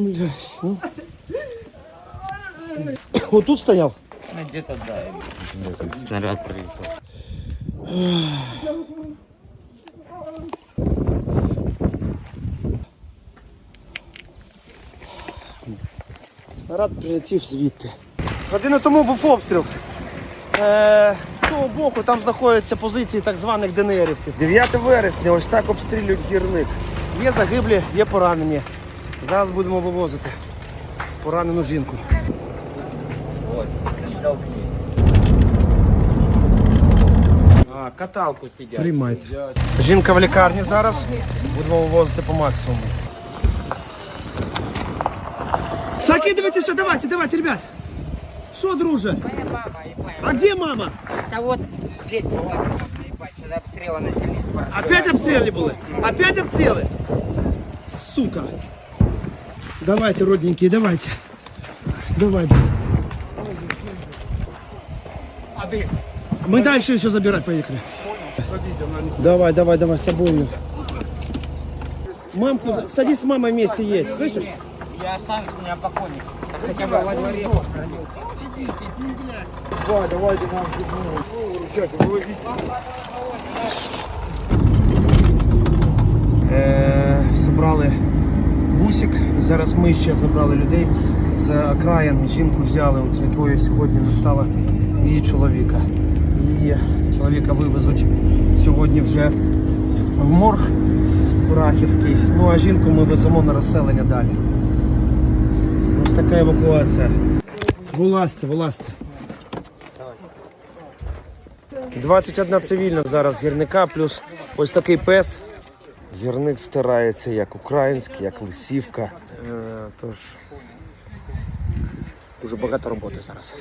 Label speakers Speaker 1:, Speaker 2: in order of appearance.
Speaker 1: Блядь, ну. Вот тут стоял?
Speaker 2: Ну, где-то да. Снаряд прилетел.
Speaker 1: Снаряд прилетів звідти. Годину тому був обстріл. Е, з того боку там знаходяться позиції так званих ДНРівців. 9 вересня, ось так обстрілюють гірник. Є загиблі, є поранені. Зараз будемо вивозити поранену жінку.
Speaker 2: Вот. А, каталку сидят.
Speaker 1: Приймайте. Жінка в лікарні зараз. Будемо вивозити по максимуму. Закидывайте все, давайте, давайте, ребят. Что, друже? А где мама?
Speaker 2: Да вот здесь была, ебать, сюда обстрелы начались.
Speaker 1: Опять обстрелы были? Опять обстрелы? Сука. Давайте, родненькие, давайте. Давай, блядь. Мы дальше еще забирать поехали. Давай, давай, давай, с собой. Мамку, садись с мамой вместе есть, слышишь?
Speaker 2: Я останусь, у меня покойник. Хотя бы во дворе.
Speaker 1: Давай, давайте нам вручайте, вивозіть. Зараз ми ще забрали людей з окраїн. Жінку взяли, от якої сьогодні не стало її чоловіка. Її чоловіка вивезуть сьогодні вже в морг Курахівський. Ну а жінку ми веземо на розселення далі. Ось така евакуація. Вилазьте, вилазьте. 21 цивільна зараз гірника, плюс ось такий пес. Гірник старається як український, як лисівка. Е, тож дуже багато роботи зараз.